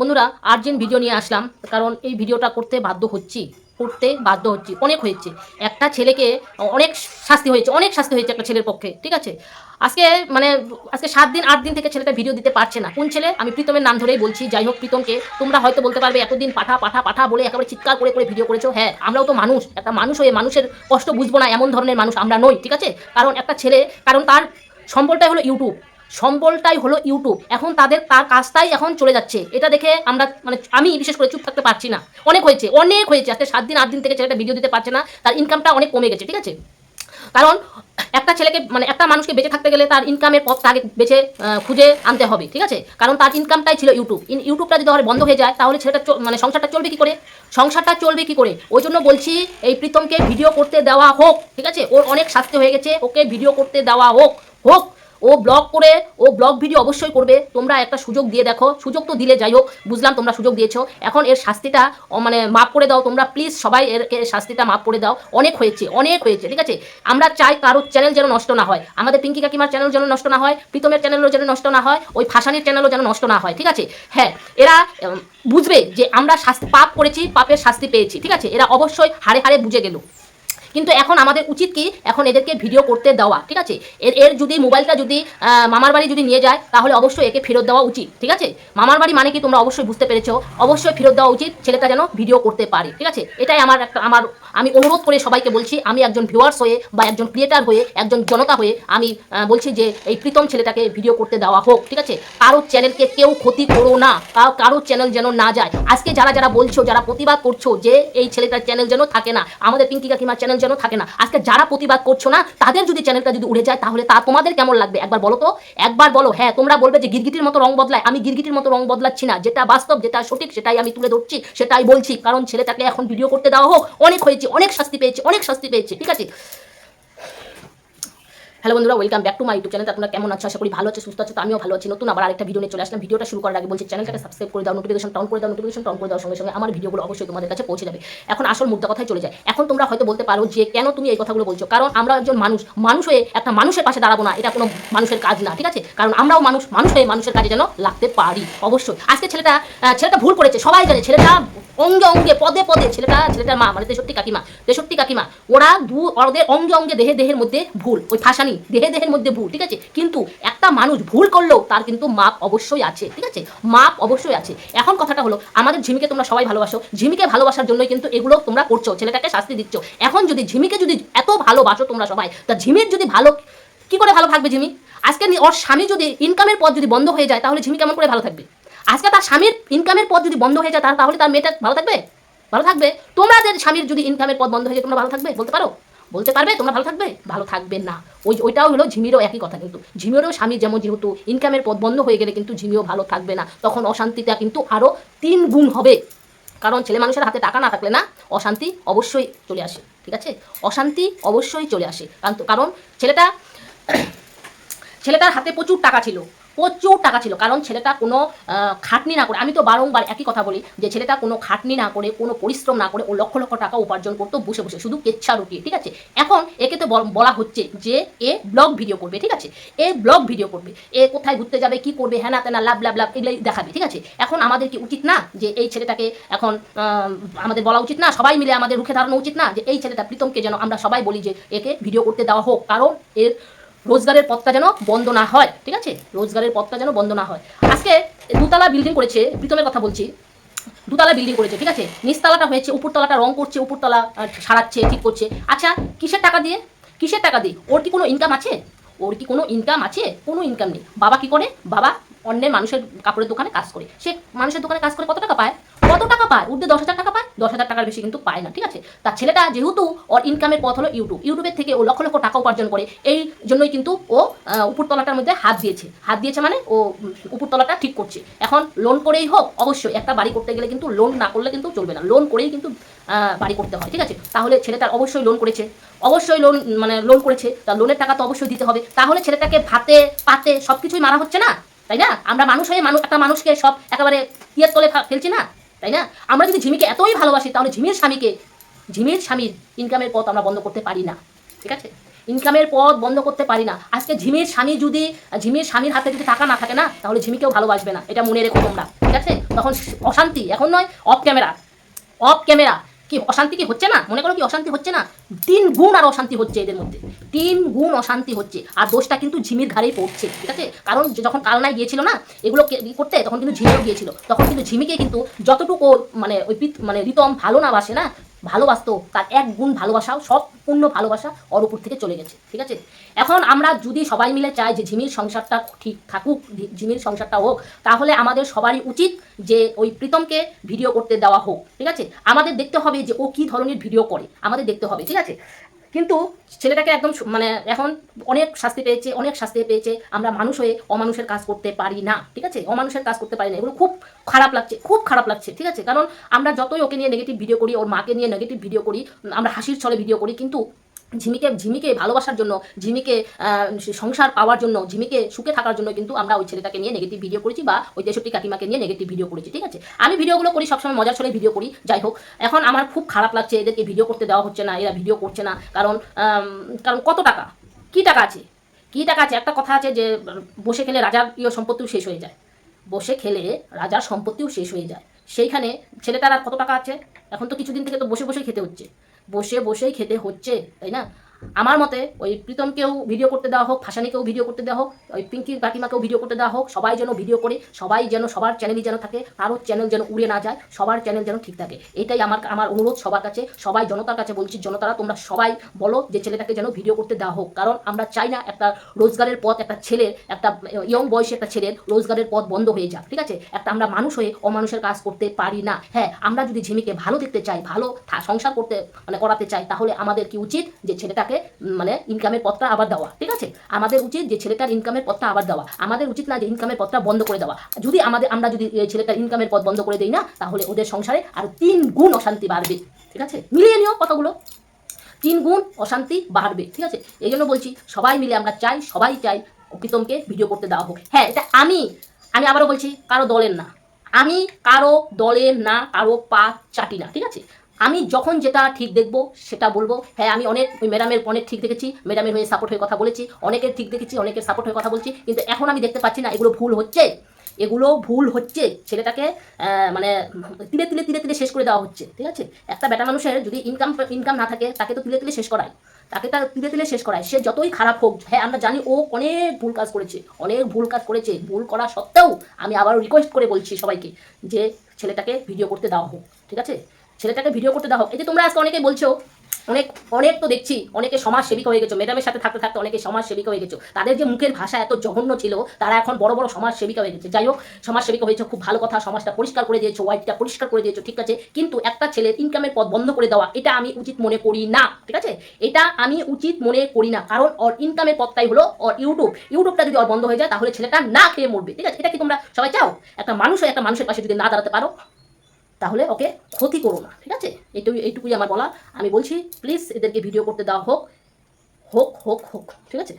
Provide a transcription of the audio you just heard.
বন্ধুরা, urgent video নিয়ে আসলাম, কারণ এই ভিডিওটা করতে বাধ্য হচ্ছি, করতে বাধ্য হচ্ছি, অনেক হয়েছে। একটা ছেলেকে অনেক শাস্তি হয়েছে, অনেক শাস্তি হয়েছে একটা ছেলের পক্ষে, ঠিক আছে? আজকে মানে আজকে সাত দিন, আট দিন থেকে ছেলেটা ভিডিও দিতে পারছে না। কোন ছেলে? আমি প্রীতমের নাম ধরেই বলছি, যাই হোক প্রীতমকে, তোমরা হয়তো বলতে পারবে, এতদিন পাঠা পাঠা পাঠা বলে একেবারে চিৎকার করে করে ভিডিও করেছ। হ্যাঁ আমরাও তো মানুষ, একটা মানুষ হয়ে মানুষের কষ্ট বুঝব না, এমন ধরনের মানুষ আমরা নই, ঠিক আছে? কারণ একটা ছেলে, কারণ তার সম্বলটাই হলো ইউটিউব সম্বলটাই হলো ইউটিউব এখন তাদের তার কাজটাই এখন চলে যাচ্ছে। এটা দেখে আমরা মানে আমি বিশেষ করে চুপ থাকতে পারছি না। অনেক হয়েছে অনেক হয়েছে। আজকে সাত দিন, আট দিন থেকে ছেলেটা ভিডিও দিতে পারছে না। তার ইনকামটা অনেক কমে গেছে, ঠিক আছে? কারণ একটা ছেলেকে মানে একটা মানুষকে বেঁচে থাকতে গেলে তার ইনকামের পথ তাকে বেছে খুঁজে আনতে হবে, ঠিক আছে? কারণ তার ইনকামটাই ছিল ইউটিউব ইন- ইউটিউবটা যদি ধরে বন্ধ হয়ে যায়, তাহলে ছেলেটা মানে সংসারটা চলবে কি করে? সংসারটা চলবে কি করে? ওই জন্য বলছি, এই প্রীতমকে ভিডিও করতে দেওয়া হোক, ঠিক আছে? ওর অনেক শাস্তি হয়ে গেছে, ওকে ভিডিও করতে দেওয়া হোক হোক। ও ব্লগ করে, ও ব্লগ ভিডিও অবশ্যই করবে। তোমরা একটা সুযোগ দিয়ে দেখো। সুযোগ তো দিলে যাই হোক, বুঝলাম তোমরা সুযোগ দিয়েছ। এখন এর শাস্তিটা মানে মাফ করে দাও তোমরা প্লিজ সবাই এর শাস্তিটা মাফ করে দাও। অনেক হয়েছে অনেক হয়েছে, ঠিক আছে? আমরা চাই কারোর চ্যানেল যেন নষ্ট না হয়। আমাদের পিঙ্কি কাকিমার চ্যানেল যেন নষ্ট না হয়, প্রীতমের চ্যানেলও যেন নষ্ট না হয়, ওই ফাঁসানির চ্যানেলও যেন নষ্ট না হয়, ঠিক আছে? হ্যাঁ এরা বুঝবে যে আমরা শাস্তি, পাপ করেছি, পাপের শাস্তি পেয়েছি, ঠিক আছে? এরা অবশ্যই হারে হারে বুঝে গেল। কিন্তু এখন আমাদের উচিত কি এখন এদেরকে ভিডিও করতে দেওয়া, ঠিক আছে? এর এর যদি মোবাইলটা যদি মামার বাড়ি যদি নিয়ে যায়, তাহলে অবশ্যই একে ফেরত দেওয়া উচিত, ঠিক আছে? মামার বাড়ি মানে কি তোমরা অবশ্যই বুঝতে পেরেছ, অবশ্যই ফেরত দেওয়া উচিত ছেলেটা যেন ভিডিও করতে পারে, ঠিক আছে? এটাই আমার একটা, আমার, আমি অনুরোধ করে সবাইকে বলছি, আমি একজন ভিউয়ার্স হয়ে বা একজন ক্রিয়েটার হয়ে, একজন জনতা হয়ে আমি বলছি যে এই প্রীতম ছেলেটাকে ভিডিও করতে দেওয়া হোক, ঠিক আছে? কারও চ্যানেলকে কেউ ক্ষতি করো না, কারো- চ্যানেল যেন না যায়। আজকে যারা যারা বলছো, যারা প্রতিবাদ করছ যে এই ছেলেটার চ্যানেল যেন থাকে না, আমাদের পিঙ্কি কাকিমার চ্যানেল যেন থাকে না। আজকে যারা প্রতিবাদ করছ না, তাদের যদি চ্যানেলটা যদি উড়ে যায়, তাহলে তা তোমাদের কেমন লাগবে? একবার বলো তো। একবার বলো হ্যাঁ তোমরা বলবে যে গিরগিটির মতো রং বদলায়। আমি গিরগিটির মতো রং বদলাচ্ছি না। যেটা বাস্তব, যেটা সঠিক, সেটাই আমি তুলে ধরছি, সেটাই বলছি। কারণ ছেলেটাকে এখন ভিডিও করতে দেওয়া হোক, অনেক হয়েছে, অনেক শাস্তি পেয়েছে, অনেক শাস্তি পেয়েছে। ঠিক আছে? হ্যালো বন্ধুরা welcome back to my YouTube channel আপনারা কেমন আছো? আশা করি ভালো আছে, সুস্থ আছে, তো আমিও ভালো আছি। নতুন আবার আরেকটা ভিডিও নিয়ে চলে আসলাম। ভিডিওটা শুরু করার আগে বলছি চ্যানেলটাকে সাবস্ক্রাইব করে দাও নোটিফিকেশন টাউন করে দাও নোটিফিকেশন টাউন করে দাও, সঙ্গে সঙ্গে আমার ভিডিওগুলো অবশ্যই তোমাদের কাছে পৌঁছে যাবে। এখন আসল মুদ্রা কথায় চলে যায়। এখন তোমরা হয়তো বলতে পারো যে, কেন তুমি এই কথাগুলো বলছো? কারণ আমরা একজন মানুষ মানুষ হয়ে একটা মানুষের পাশে দাঁড়াবো না, এটা কোনো মানুষের কাজ না, ঠিক আছে? কারণ আমরাও মানুষ মানুষ হয়ে মানুষের কাজে যেন লাগতে পারি, অবশ্যই। আজকে ছেলেটা ছেলেটা ভুল করেছে, সবাই জানে, ছেলেটা অঙ্গে অঙ্গে, পদে পদে, ছেলেটা, ছেলেটার মা মানে তেষট্টি কাকিমা তেষট্টি কাকিমা, ওরা দু ওদের অঙ্গে অঙ্গে দেহে, দেহের মধ্যে ভুল, ওই ফাঁসানি দেহে দেহের মধ্যে ভুল, ঠিক আছে? কিন্তু একটা মানুষ ভুল করলেও তার কিন্তু মাপ অবশ্যই আছে, ঠিক আছে? মাপ অবশ্যই আছে। এখন কথাটা হলো, আমাদের ঝিমিকে তোমরা সবাই ভালোবাসো। ঝিমিকে ভালোবাসার জন্যই কিন্তু এগুলো তোমরা করছ, ছেলেটাকে শাস্তি দিচ্ছ। এখন যদি ঝিমিকে যদি এত ভালোবাসো তোমরা সবাই, তা ঝিমির যদি ভালো, কি করে ভালো থাকবে ঝিমি? আজকে ওর স্বামী যদি ইনকামের পথ যদি বন্ধ হয়ে যায়, তাহলে ঝিমি কেমন করে ভালো থাকবে? আজকে তার স্বামীর ইনকামের পথ যদি বন্ধ হয়ে যায়, তাহলে তার মেয়েটা ভালো থাকবে? ভালো থাকবে? তোমাদের স্বামীর যদি ইনকামের পথ বন্ধ হয়ে যায়, তোমরা ভালো থাকবে? বলতে পারো? বলতে পারবে? তোমরা ভালো থাকবে? ভালো থাকবে না। ওই ওইটাও হলো ঝিমিরও একই কথা কিন্তু। ঝিমিরও স্বামী যেমন যেহেতু ইনকামের পথ বন্ধ হয়ে গেলে কিন্তু ঝিমিও ভালো থাকবে না, তখন অশান্তিটা কিন্তু আরও তিন গুণ হবে। কারণ ছেলে মানুষের হাতে টাকা না থাকলে না অশান্তি অবশ্যই চলে আসে, ঠিক আছে? অশান্তি অবশ্যই চলে আসে। কারণ কারণ ছেলেটা ছেলেটার হাতে প্রচুর টাকা ছিল। প্রচুর টাকা ছিল। কারণ ছেলেটা কোনো খাটনি না করে, আমি তো বারংবার একই কথা বলি যে ছেলেটা কোনো খাটনি না করে, কোনো পরিশ্রম না করে ও লক্ষ লক্ষ টাকা উপার্জন করতো বসে বসে, শুধু কেচ্ছা রুটিয়ে ঠিক আছে? এখন একে তো বল- হচ্ছে যে এ ব্লগ ভিডিও করবে, ঠিক আছে? এ ব্লগ ভিডিও করবে, এ কোথায় ঘুরতে যাবে, কি করবে, হ্যানা তেনা লাভ লাভ লাভ এগুলোই দেখাবে, ঠিক আছে? এখন আমাদের কি উচিত না যে এই ছেলেটাকে এখন আমাদের বলা উচিত না, সবাই মিলে আমাদের রুখে দাঁড়ানো উচিত না যে এই ছেলেটা প্রীতমকে যেন আমরা সবাই বলি যে একে ভিডিও করতে দেওয়া হোক, কারণ এর রোজগারের পথটা যেন বন্ধ না হয়, ঠিক আছে? রোজগারের পথটা যেন বন্ধ না হয়। আজকে দুতলা বিল্ডিং করেছে, প্রীতমের কথা বলছি। দুতলা বিল্ডিং করেছে, ঠিক আছে? নিচতলাটা হয়েছে, উপরতলাটা রং করছে, উপরতলা সারাচ্ছে, ঠিক করছে। আচ্ছা কিসের টাকা দিয়ে? কিসের টাকা দিয়ে? ওর কি কোনো ইনকাম আছে? ওর কি কোনো ইনকাম আছে? কোনো ইনকাম নেই। বাবা কি করে? বাবা অন্যের মানুষের কাপড়ের দোকানে কাজ করে। সে মানুষের দোকানে কাজ করে কত টাকা পায়? কত টাকা পায়? উর্ধে দশ হাজার টাকা দশ হাজার টাকার বেশি কিন্তু পায় না, ঠিক আছে? তার ছেলেটা যেহেতু ওর ইনকামের পথ হলো ইউটিউব ইউটিউবের থেকে ও লক্ষ লক্ষ টাকা উপার্জন করে, এই জন্যই কিন্তু ও উপরতলাটার মধ্যে হাত দিয়েছে। হাত দিয়েছে মানে ও উপরতলাটা ঠিক করছে। এখন লোন করেই হোক, অবশ্যই একটা বাড়ি করতে গেলে কিন্তু লোন না করলে কিন্তু চলবে না। লোন করেই কিন্তু বাড়ি করতে হয়, ঠিক আছে? তাহলে ছেলেটার অবশ্যই লোন করেছে। অবশ্যই লোন মানে লোন করেছে। তার লোনের টাকা তো অবশ্যই দিতে হবে। তাহলে ছেলেটাকে ভাতে, পাতে সব কিছুই মারা হচ্ছে না? তাই না? আমরা মানুষ হয়ে মানুষ, একটা মানুষকে সব একেবারে ইয়ের তলে ফেলছি না? তাই না? আমরা যদি ঝিমিকে এতই ভালোবাসি, তাহলে ঝিমির স্বামীকে, ঝিমির স্বামীর ইনকামের পথ আমরা বন্ধ করতে পারি না। ঠিক আছে? ইনকামের পথ বন্ধ করতে পারি না। আজকে ঝিমির স্বামী যদি, ঝিমির স্বামীর হাতে যদি টাকা না থাকে না, তাহলে ঝিমিকেও ভালোবাসবে না। এটা মনে রেখো তোমরা। ঠিক আছে? তখন অশান্তি, এখন নয় অফ ক্যামেরা অফ ক্যামেরা কি, অশান্তি কি হচ্ছে না? মনে করো কি, অশান্তি হচ্ছে না? তিন গুণ আর অশান্তি হচ্ছে এদের মধ্যে। তিন গুণ অশান্তি হচ্ছে। আর দোষটা কিন্তু ঝিমির ঘাড়েই পড়ছে, ঠিক আছে? কারণ যখন কালনায় গিয়েছিল না, এগুলো করতে, তখন কিন্তু ঝিমিও গিয়েছিল। তখন কিন্তু ঝিমিকে কিন্তু যতটুকু মানে ওই মানে রিতম ভালো না বাসে না ভালোবাসতো, তার এক গুণ ভালোবাসাও সম্পূর্ণ পূর্ণ ভালোবাসা অরপুর থেকে চলে গেছে, ঠিক আছে? এখন আমরা যদি সবাই মিলে চাই যে ঝিমির সংসারটা ঠিক থাকুক ঝিমির সংসারটা হোক, তাহলে আমাদের সবারই উচিত যে ওই প্রীতমকে ভিডিও করতে দেওয়া হোক, ঠিক আছে? আমাদের দেখতে হবে যে ও কী ধরনের ভিডিও করে, আমাদের দেখতে হবে, ঠিক আছে? কিন্তু ছেলেটাকে একদম মানে এখন অনেক শাস্তি পেয়েছে, অনেক শাস্তি পেয়েছে। আমরা মানুষ হয়ে অমানুষের কাজ করতে পারি না, ঠিক আছে? অমানুষের কাজ করতে পারি না। এগুলো খুব খারাপ লাগছে, খুব খারাপ লাগছে, ঠিক আছে? কারণ আমরা যতই ওকে নিয়ে নেগেটিভ ভিডিও করি, ওর মাকে নিয়ে নেগেটিভ ভিডিও করি, আমরা হাসির ছলে ভিডিও করি, কিন্তু ঝিমিকে ঝিমিকে ভালোবাসার জন্য, ঝিমিকে সংসার পাওয়ার জন্য, ঝিমিকে সুখে থাকার জন্য কিন্তু আমরা ওই ছেলেটাকে নিয়ে নেগেটিভ ভিডিও করেছি বা ওই তেষট্টি কাকিমাকে নিয়ে নেগেটিভ ভিডিও করেছি, ঠিক আছে? আমি ভিডিওগুলো করি, সবসময় মজার ছলে ভিডিও করি, যাই হোক। এখন আমার খুব খারাপ লাগছে এদেরকে ভিডিও করতে দেওয়া হচ্ছে না, এরা ভিডিও করছে না। কারণ কারণ কত টাকা? কি টাকা আছে? কি টাকা আছে? একটা কথা আছে যে, বসে খেলে রাজার ইয়ে সম্পত্তিও শেষ হয়ে যায়। বসে খেলে রাজার সম্পত্তিও শেষ হয়ে যায়। সেইখানে ছেলেটার আর কত টাকা আছে? এখন তো কিছুদিন থেকে তো বসে বসেই খেতে হচ্ছে। বসে বসেই খেতে হচ্ছে তাই না? আমার মতে ওই প্রীতমকেও ভিডিও করতে দেওয়া হোক ফাঁসানিকেও ভিডিও করতে দেওয়া হোক, ওই পিঙ্কি কাকিমাকেও ভিডিও করতে দেওয়া হোক, সবাই যেন ভিডিও করে, সবাই যেন সবার চ্যানেলই যেন থাকে, কারোর চ্যানেল যেন উড়ে না যায়, সবার চ্যানেল যেন ঠিক থাকে। এটাই আমার আমার অনুরোধ সবার কাছে, সবাই জনতার কাছে বলছি, জনতারা তোমরা সবাই বলো যে ছেলেটাকে যেন ভিডিও করতে দেওয়া হোক। কারণ আমরা চাই না একটা রোজগারের পথ, একটা ছেলের, একটা ইয়ং বয়সে একটা ছেলের রোজগারের পথ বন্ধ হয়ে যাক, ঠিক আছে? একটা আমরা মানুষ হয়ে অমানুষের কাজ করতে পারি না। হ্যাঁ আমরা যদি ঝিমিকে ভালো দেখতে চাই, ভালো সংসার করতে মানে করাতে চাই, তাহলে আমাদের কি উচিত যে ছেলেটাকে উম, মানে ইনকামের পথটা আবার দেওয়া ঠিক আছে? আমাদের উচিত যে ছেলেটার ইনকামের পথটা আবার দেওয়া। আমাদের উচিত না যে ইনকামের পথটা বন্ধ করে দেওয়া। যদি আমাদের আমরা যদি ছেলেটার ইনকামের পথ বন্ধ করে দিই না তাহলে ওদের সংসারে আর তিন গুণ অশান্তি বাড়বে ঠিক আছে? মিলিয়ে নিও কথাগুলো। তিন গুণ অশান্তি বাড়বে ঠিক আছে? এই জন্য বলছি সবাই মিলে আমরা চাই সবাই চাই প্রীতমকে ভিডিও করতে দেওয়া হোক। হ্যাঁ এটা আমি আমি আবারও বলছি কারও দলের না। আমি কারও দলের না কারও পা চাটি না ঠিক আছে? আমি যখন যেটা ঠিক দেখব, সেটা বলব হ্যাঁ আমি অনেক, ওই ম্যাডামের অনেক ঠিক দেখেছি, ম্যাডামের হয়ে সাপোর্ট হয়ে কথা বলেছি, অনেকের ঠিক দেখেছি, অনেকের সাপোর্ট হয়ে কথা বলছি, কিন্তু এখন আমি দেখতে পাচ্ছি না, এগুলো ভুল হচ্ছে। এগুলো ভুল হচ্ছে। ছেলেটাকে মানে তিলে তিলে তিলে তিলে শেষ করে দেওয়া হচ্ছে, ঠিক আছে? একটা বেটা মানুষের যদি ইনকাম ইনকাম না থাকে, তাকে তো তিলে তিলে শেষ করায়। তাকে তার তিলে তিলে শেষ করায়। সে যতই খারাপ হোক হ্যাঁ আমরা জানি ও অনেক ভুল কাজ করেছে, অনেক ভুল কাজ করেছে। ভুল করা সত্ত্বেও আমি আবারও রিকোয়েস্ট করে বলছি সবাইকে যে ছেলেটাকে ভিডিও করতে দেওয়া হোক, ঠিক আছে? ছেলেটাকে ভিডিও করতে দাও। এই যে তোমরা আজকে অনেকে বলছো, অনেক অনেক তো দেখছি, অনেকে সমাজ সেবিকা হয়ে গেছো ম্যাডামের সাথে থাকতে থাকতে অনেকে সমাজ সেবিকা হয়ে গেছো। তাদের যে মুখের ভাষা এত জঘন্য ছিল, তারা এখন বড় বড় সমাজ সেবিকা হয়ে গেছে। যাই হোক সমাজ সেবিকা হয়েছে, খুব ভালো কথা, সমাজটা পরিষ্কার করে দিয়েছ হোয়াইটটা পরিষ্কার করে দিয়েছ, ঠিক আছে? কিন্তু একটা ছেলে ইনকামের পথ বন্ধ করে দেওয়া, এটা আমি উচিত মনে করি না, ঠিক আছে? এটা আমি উচিত মনে করি না, কারণ ওর ইনকামের পথটাই হলো ওর ইউটিউব ইউটিউবটা যদি ওর বন্ধ হয়ে যায়, তাহলে ছেলেটা না খেয়ে মরবে, ঠিক আছে? এটা কি তোমরা সবাই চাও? একটা মানুষ একটা মানুষের পাশে যদি না দাঁড়াতে পারো তাহলে ওকে ক্ষতি করো না, ঠিক আছে? এইটুকুই এইটুকুই আমার বলা। আমি বলছি প্লিজ এদেরকে ভিডিও করতে দেওয়া হোক। হোক হোক হোক, ঠিক আছে?